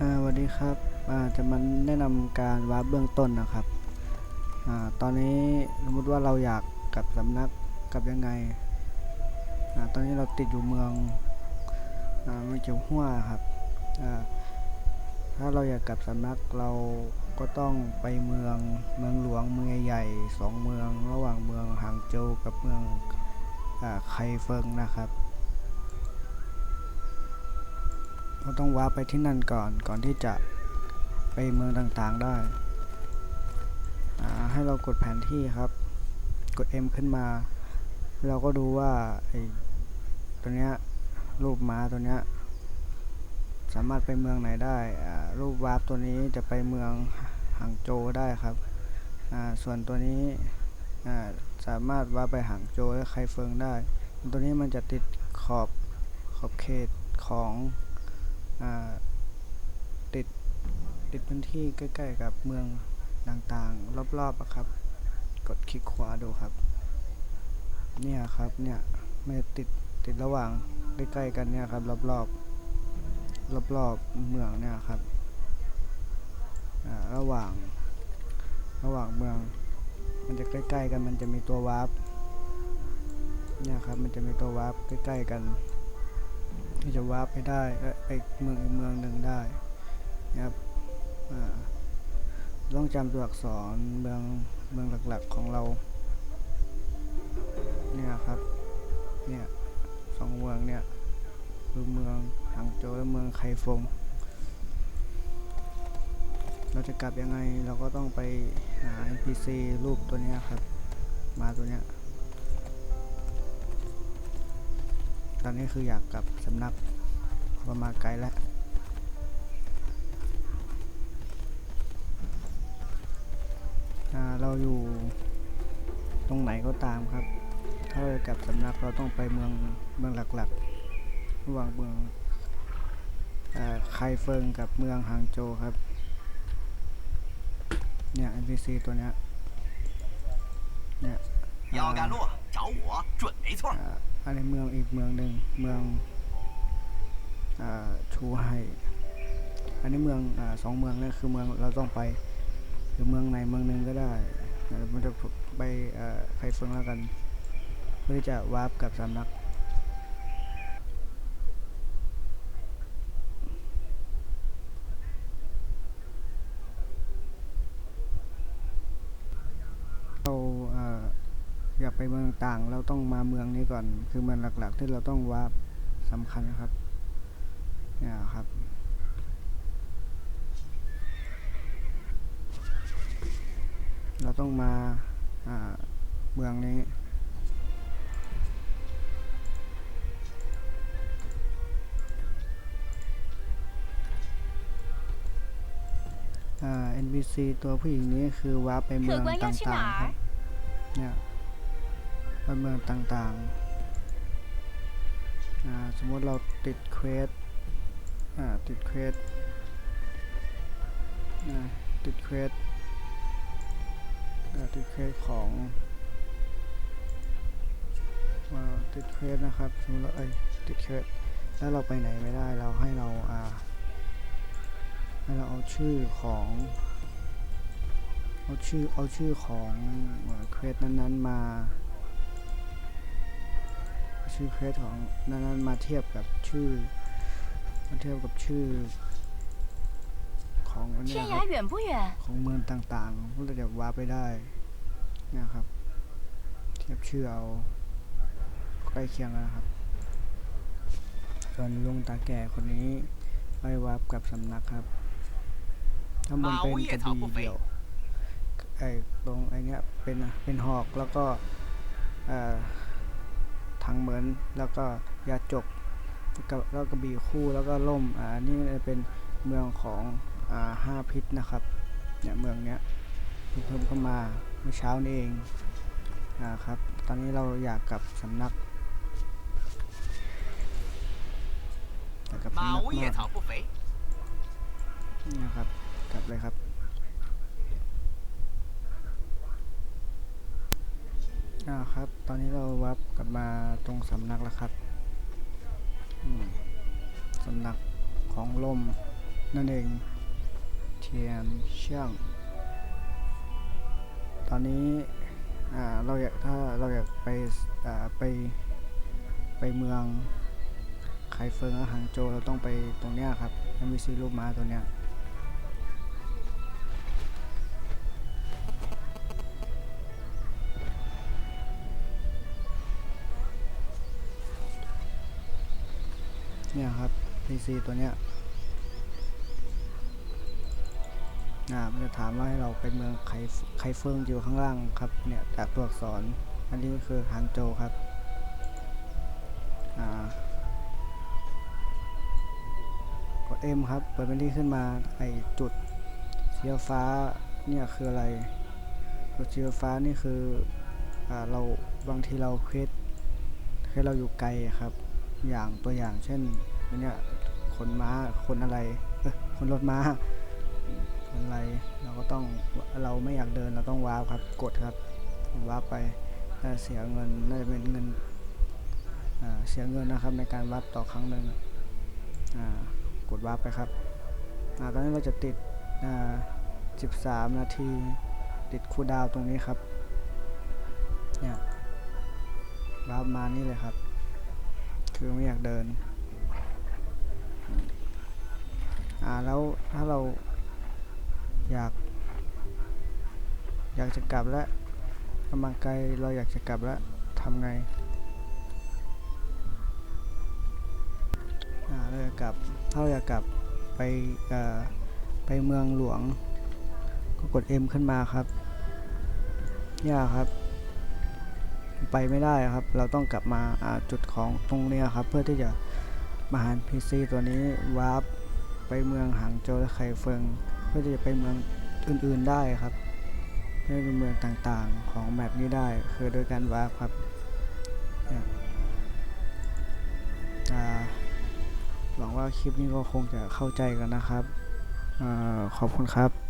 สวัสดีครับจะมาแนะนำการวาร์ปเบื้องต้นนะครับอตอนนี้สมมติว่าเราอยากกลับสำนักกลับยังไงอตอนนี้เราติดอยู่เมืองอ่าเมืองเจียวหัวครับถ้าเราอยากกลับสำนักเราก็ต้องไปเมืองเมืองหลวงเมืองใหญ่สองเมือง ระหว่างเมืองหางโจวกับเมืองอไคเฟิงนะครับ เราต้องว้าร์ปไปที่นั่นก่อนก่อนที่จะไปเมืองต่างๆได้ให้เรากดแผนที่ครับ กด M ขึ้นมา เราก็ดูว่าไอ้ตัวเนี้ยรูปม้าตัวเนี้ยสามารถไปเมืองไหนได้ รูปวาร์ปตัวนี้จะไปเมืองหางโจได้ครับส่วนตัวนี้สามารถวาร์ปไปหางโจและไคเฟิงได้ ตัวนี้มันจะติดขอบขอบเขตของ ติดติดพื้นที่ใกล้ ๆ กับเมืองต่างๆ รอบๆอะครับ กดคลิกขวาดูครับ เนี่ยครับเนี่ยไม่ติดติดระหว่างใกล้ๆกันเนี่ยครับ รอบๆรอบๆเมืองเนี่ยครับระหว่างระหว่างเมือง มันจะใกล้ ๆ กันมันจะมีตัววาร์ปเนี่ยครับมันจะมีตัววาร์ปใกล้ ๆ กัน ที่จะวาร์ปไปได้ไปเมืองอีกเมืองหนึ่งได้นะครับต้องจำตัวอักษรเมืองเมืองหลักๆของเราเนี่ยครับเนี่ยสองเมืองเนี่ยคือเมืองหางโจและเมืองไคฟง เราจะกลับยังไงเราก็ต้องไปหา NPC รูปตัวเนี้ยครับ มาตัวเนี้ย ตอนนี้คืออยากกลับสำนักประมาณไกลแล้วเราอยู่ตรงไหนก็ตามครับ ถ้าเรากลับสำนักเราต้องไปเมืองเมืองหลักๆ ระหว่างเมืองไคเฟิงกับเมืองหางโจครับ เนี่ย NPC ตัวเนี้ยเนี่ยยอการั่ 找我准没错。 อ่าอันนี้เมืองอีกเมืองหนึ่งเมืองอ่าชูไห่อันนี้เมืองอ่าสองเมืองนี่คือเมืองเราต้องไปหรือเมืองไหนเมืองหนึ่งก็ได้เดี๋ยวมันจะไปเอ่อไคเฟิงแล้วกัน เพื่อที่จะวาร์ปกับสำนัก ไปเมืองต่างเราต้องมาเมืองนี้ก่อน คือเมืองหลัก ๆ ที่เราต้องวาร์ปสำคัญครับเนี่ยครับเราต้องมาเมืองนี้ NPC ตัวผู้หญิงนี้คือวาร์ไปเมืองต่างๆครับเนี่ย ไปเมืองต่างๆ สมมติเราติดเควสติดเควสติดเควสติดเควสของติดเควสนะครับสมมติเราเอ้ยติดเควสแล้วเราไปไหนไม่ได้เราให้เราอ่าให้เราเอาชื่อของเอาชื่อเอาชื่อของเควสนั้นๆมา ชื่อเควสของนั้นๆมาเทียบกับชื่อ มาเทียบกับชื่อ ของอันเนี้ย 天 ครับ 涯远不远？ ของเมืองต่างๆเพื่อจะว้าร์ปไปได้เนะครับ เทียบชื่อเอาใกล้เคียงแล้วนะครับ ส่วนลุงตาแก่คนนี้ไปวาร์ปกับสำนักครับข้างบนเป็นกระบี่เดี่ยวไอ้ตรงไอ้เนี้ยเป็นเป็นหอกแล้วก็เอ่อ ทั้งเหมือนแล้วก็ยาจกแล้วก็บีคู่แล้วก็ล่มอ่านี่เป็นเมืองของอ่าห้าพิษนะครับเนี่ยเมืองเนี้ยเพิ่มเข้ามาเมื่อเช้านี้เองอ่าครับตอนนี้เราอยากกลับสำนักกลับสำนักมากนะครับกลับเลยครับ อ่าครับ ตอนนี้เราวับกลับมาตรงสำนักแล้วครับสำนักของลมนั่นเอง เทียนเชียงตอนนี้อ่าเราอยากถ้าเราอยากไปอ่าไปไปเมืองไคเฟิงและหางโจวเราต้องไปตรงเนี้ยครับ MVC รูปม้าตัวเนี้ย PC ตัวเนี้ยอ่ามันจะถามว่าให้เราไปเมืองไคไคเฟิงอยู่ข้างล่างครับเนี่ยจากตัวอักษร อันนี้ก็คือฮางโจครับอ่ากด M ครับเปิดเป็นที่ขึ้นมาไอจุดสีฟ้าเนี่ยคืออะไรจุดสีฟ้านี่คืออ่าเราบางทีเราเควสเควสเราอยู่ไกลครับ อย่างตัวอย่างเช่นเนี่ยคนม้าคนอะไรคนรถม้าคนอะไรเราก็ต้องเราไม่อยากเดินเราต้องว้าร์ปครับกดครับว้าร์ปไปน่าเสียเงินน่าจะเป็นเงินเสียเงินนะครับในการวาร์ปต่อครั้งหนึ่งกดว้าร์ปไปครับอ่าตอนนี้เราจะติดอ่า13 นาทีติดคูลดาวตรงนี้ครับเนี่ยวาร์ปมานี่เลยครับ คือไม่อยากเดิน อ่าแล้วถ้าเราอยาก อยากจะกลับแล้วกำลังไกลเราอยากจะกลับแล้วทำไง อ่าเราอยากกลับถ้าเราอยากกลับไปเอ่อไปเมืองหลวง ก็กด M ขึ้นมาครับเนี่ยครับ ไปไม่ได้ครับ เราต้องกลับมาจุดของตรงนี้ครับ เพื่อที่จะมาหาร PC ตัวนี้วาร์ปไปเมืองหางโจวและไคเฟิงเพื่อที่จะไปเมืองอื่นๆได้ครับเพื่อไปเมืองต่างๆของแมปนี้ได้คือโดยการวาร์ปครับหวังว่าคลิปนี้ก็คงจะเข้าใจกันนะครับอขอบคุณครับ